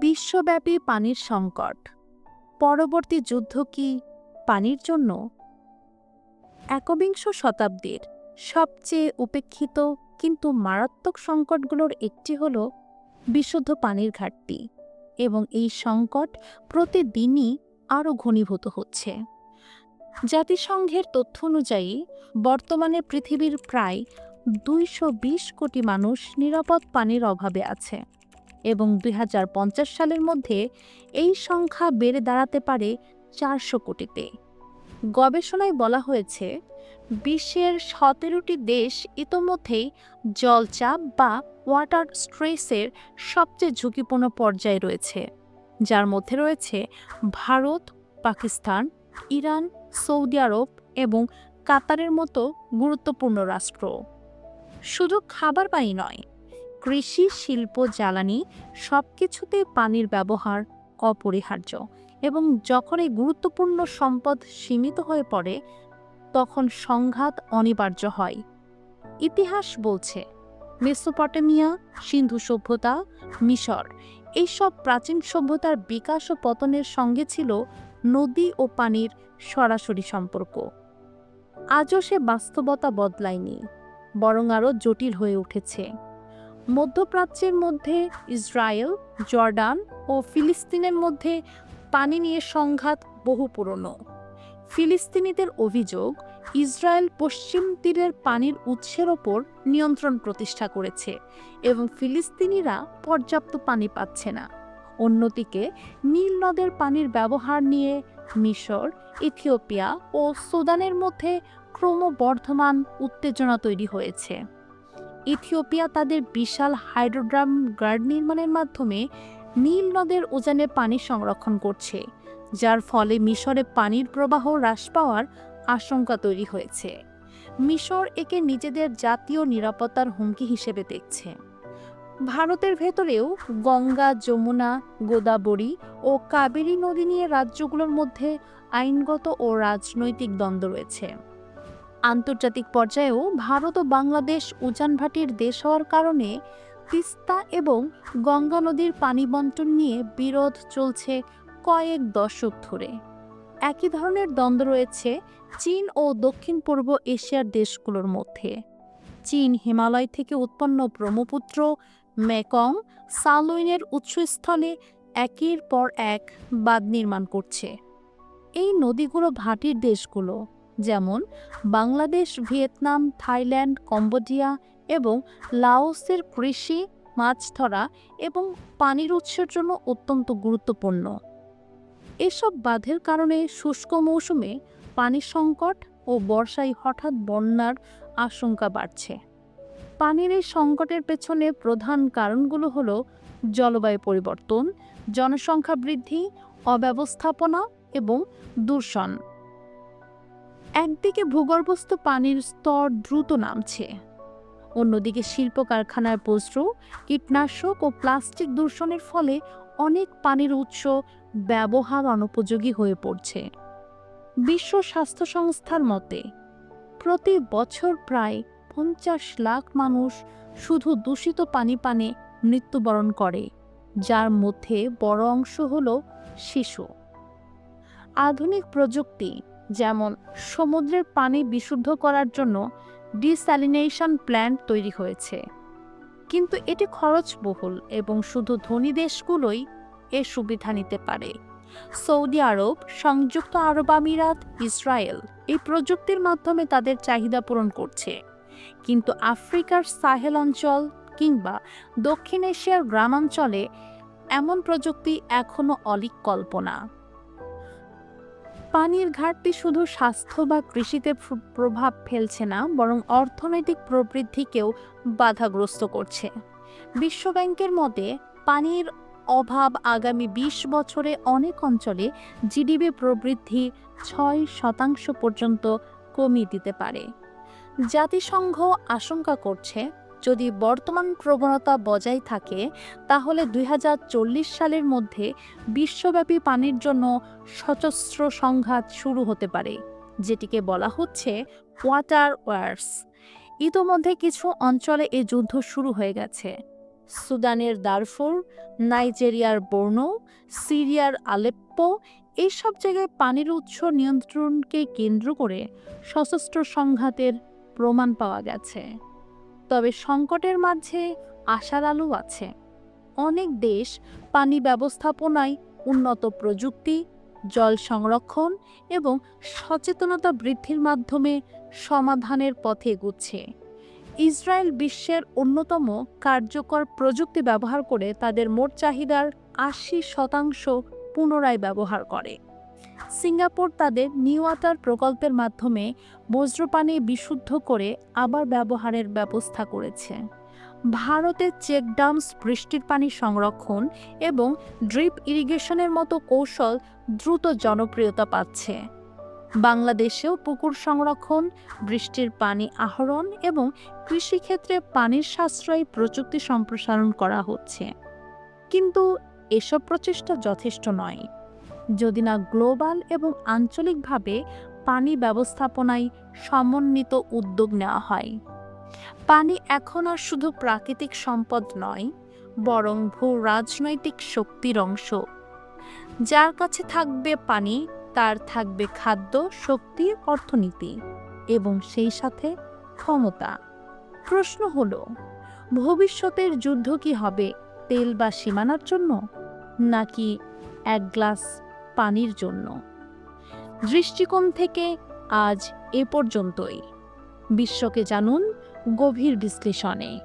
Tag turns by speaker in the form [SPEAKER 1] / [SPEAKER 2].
[SPEAKER 1] বিশ্বব্যাপী পানির সংকট। পরবর্তী যুদ্ধ কি পানির জন্য? একবিংশ শতাব্দীর সবচেয়ে উপেক্ষিত কিন্তু মারাত্মক সংকটগুলোর একটি হল বিশুদ্ধ পানির ঘাটতি এবং এই সংকট প্রতিদিনই আরও ঘনীভূত হচ্ছে। জাতিসংঘের তথ্য অনুযায়ী, বর্তমানে পৃথিবীর প্রায় দুইশো বিশ কোটি মানুষ নিরাপদ পানির অভাবে আছে। এবং দুই হাজার পঞ্চাশ সালের মধ্যে এই সংখ্যা বেড়ে দাঁড়াতে পারে চারশো কোটিতে। গবেষণায় বলা হয়েছে, বিশ্বের সতেরোটি দেশ ইতোমধ্যেই জলচাপ বা ওয়াটার স্ট্রেসের সবচেয়ে ঝুঁকিপূর্ণ পর্যায়ে রয়েছে। যার মধ্যে রয়েছে Bharat, Pakistan, Iran, Saudi Arab এবং কাতারের মতো গুরুত্বপূর্ণ রাষ্ট্র। শুধু খাবার পাই নয় কৃষি, শিল্প, জ্বালানি সব কিছুতে পানির ব্যবহার অপরিহার্য এবং যখন এই গুরুত্বপূর্ণ সম্পদ সীমিত হয়ে পড়ে, তখন সংঘাত অনিবার্য হয়। ইতিহাস বলছে, মেসোপটেমিয়া, সিন্ধু সভ্যতা, মিশর এইসব প্রাচীন সভ্যতার বিকাশ ও পতনের সঙ্গে ছিল নদী ও পানির সরাসরি সম্পর্ক। আজও সে বাস্তবতা বদলায়নি, বরং আরও জটিল হয়ে উঠেছে। মধ্যপ্রাচ্যের মধ্যে ইসরায়েল, জর্ডান ও ফিলিস্তিনের মধ্যে পানি নিয়ে সংঘাত বহু পুরনো। ফিলিস্তিনিদের অভিযোগ, ইসরায়েল পশ্চিম তীরের পানির উৎসের ওপর নিয়ন্ত্রণ প্রতিষ্ঠা করেছে এবং ফিলিস্তিনিরা পর্যাপ্ত পানি পাচ্ছে না। অন্যদিকে, নীল নদের পানির ব্যবহার নিয়ে মিশর, ইথিওপিয়া ও সুদানের মধ্যে ক্রমবর্ধমান উত্তেজনা তৈরি হয়েছে। ইথিওপিয়া তাদের বিশাল হাইড্রোড্রাম গার্ড নির্মাণের মাধ্যমে নীল নদের উজানে পানি সংরক্ষণ করছে, যার ফলে মিশরে পানির প্রবাহ হ্রাস পাওয়ার আশঙ্কা তৈরি হয়েছে। মিশর একে নিজেদের জাতীয় নিরাপত্তার হুমকি হিসেবে দেখছে। ভারতের ভেতরেও গঙ্গা, যমুনা, গোদাবরী ও কাবেরী নদী নিয়ে রাজ্যগুলোর মধ্যে আইনগত ও রাজনৈতিক দ্বন্দ্ব রয়েছে। আন্তর্জাতিক পর্যায়েও ভারত ও বাংলাদেশ উজানভাটির দেশ হওয়ার কারণে তিস্তা এবং গঙ্গা নদীর পানি বন্টন নিয়ে বিরোধ চলছে কয়েক দশক ধরে। একই ধরনের দ্বন্দ্ব রয়েছে চীন ও দক্ষিণ পূর্ব এশিয়ার দেশগুলোর মধ্যে। চীন হিমালয় থেকে উৎপন্ন ব্রহ্মপুত্র মেকং সালুইনের উৎসস্থলে একের পর এক বাঁধ নির্মাণ করছে। এই নদীগুলো ভাটির দেশগুলো। যেমন বাংলাদেশ, ভিয়েতনাম, থাইল্যান্ড, কম্বোডিয়া এবং লাওসের কৃষি মাছ ধরা এবং পানির উৎসের জন্য অত্যন্ত গুরুত্বপূর্ণ। এসব বাঁধের কারণে শুষ্ক মৌসুমে পানি সংকট ও বর্ষায় হঠাৎ বন্যার আশঙ্কা বাড়ছে। পানির এই সংকটের পেছনে প্রধান কারণগুলো হল জলবায়ু পরিবর্তন, জনসংখ্যা বৃদ্ধি, অব্যবস্থাপনা এবং দূষণ। একদিকে ভূগর্ভস্থ পানির স্তর দ্রুত নামছে। অন্যদিকে শিল্প কারখানার বজ্র কীটনাশক ও প্লাস্টিক দূষণের ফলে অনেক পানির উৎস ব্যবহার অনুপযোগী হয়ে পড়ছে। বিশ্ব স্বাস্থ্য সংস্থার মতে, প্রতি বছর প্রায় পঞ্চাশ লাখ মানুষ শুধু দূষিত পানি পানে মৃত্যুবরণ করে, যার মধ্যে বড় অংশ হল শিশু। আধুনিক প্রযুক্তি যেমন সমুদ্রের পানি বিশুদ্ধ করার জন্য ডিস্যালিনেশন প্ল্যান্ট তৈরি হয়েছে। কিন্তু এটি খরচবহুল এবং শুধু ধনী দেশগুলোই এ সুবিধা নিতে পারে। সৌদি আরব, সংযুক্ত আরব আমিরাত, ইসরায়েল এই প্রযুক্তির মাধ্যমে তাদের চাহিদা পূরণ করছে। কিন্তু আফ্রিকার সাহেল অঞ্চল কিংবা দক্ষিণ এশিয়ার গ্রামাঞ্চলে এমন প্রযুক্তি এখনও অলিক কল্পনা। পানির ঘাটতি শুধু স্বাস্থ্য বা কৃষিতে প্রভাব ফেলছে না, বরং অর্থনৈতিক প্রবৃদ্ধিকেও বাধাগ্রস্ত করছে। বিশ্বব্যাংকের মতে, পানির অভাব আগামী ২০ বছরে অনেক অঞ্চলে জিডিপি প্রবৃদ্ধি ছয় শতাংশ পর্যন্ত কমিয়ে দিতে পারে। জাতিসংঘ আশঙ্কা করছে যদি বর্তমান প্রবণতা বজায় থাকে, তাহলে দুই হাজার চল্লিশ সালের মধ্যে বিশ্বব্যাপী পানির জন্য সশস্ত্র সংঘাত শুরু হতে পারে, যেটিকে বলা হচ্ছে ওয়াটার ওয়ার্স। ইতোমধ্যে কিছু অঞ্চলে এ যুদ্ধ শুরু হয়ে গেছে। সুদানের দারফুর, নাইজেরিয়ার বর্নো, সিরিয়ার আলেপ্পো, এইসব জায়গায় পানির উৎস নিয়ন্ত্রণকে কেন্দ্র করে সশস্ত্র সংঘাতের প্রমাণ পাওয়া গেছে। তবে সংকটের মাঝে আশার আলো আছে। অনেক দেশ পানি ব্যবস্থাপনায় উন্নত প্রযুক্তি, জল সংরক্ষণ এবং সচেতনতা বৃদ্ধির মাধ্যমে সমাধানের পথে এগুচ্ছে। ইসরায়েল বিশ্বের অন্যতম কার্যকর প্রযুক্তি ব্যবহার করে তাদের মোট চাহিদার আশি শতাংশ পুনরায় ব্যবহার করে। সিঙ্গাপুর তাদের নিউ ওয়াটার প্রকল্পের মাধ্যমে বজ্রপানি বিশুদ্ধ করে আবার ব্যবহারের ব্যবস্থা করেছে। ভারতে চেক ডামস বৃষ্টির পানি সংরক্ষণ এবং ড্রিপ ইরিগেশনের মতো কৌশল দ্রুত জনপ্রিয়তা পাচ্ছে। বাংলাদেশেও পুকুর সংরক্ষণ, বৃষ্টির পানি আহরণ এবং কৃষিক্ষেত্রে পানির সাশ্রয়ী প্রযুক্তি সম্প্রসারণ করা হচ্ছে। কিন্তু এসব প্রচেষ্টা যথেষ্ট নয়। যদি না গ্লোবাল এবং আঞ্চলিকভাবে পানি ব্যবস্থাপনায় সমন্বিত উদ্যোগ নেওয়া হয়। পানি এখন আর শুধু প্রাকৃতিক সম্পদ নয়, বরং ভূ রাজনৈতিক শক্তির অংশ। যার কাছে থাকবে পানি, তার থাকবে খাদ্য, শক্তি, অর্থনীতি এবং সেই সাথে ক্ষমতা। প্রশ্ন হল, ভবিষ্যতের যুদ্ধ কি হবে, তেল বা সীমানার জন্য? নাকি এক গ্লাস পানির জন্য। দৃষ্টিকোণ থেকে আজ এ পর্যন্তই। বিশ্বকে জানুন গভীর বিশ্লেষণে।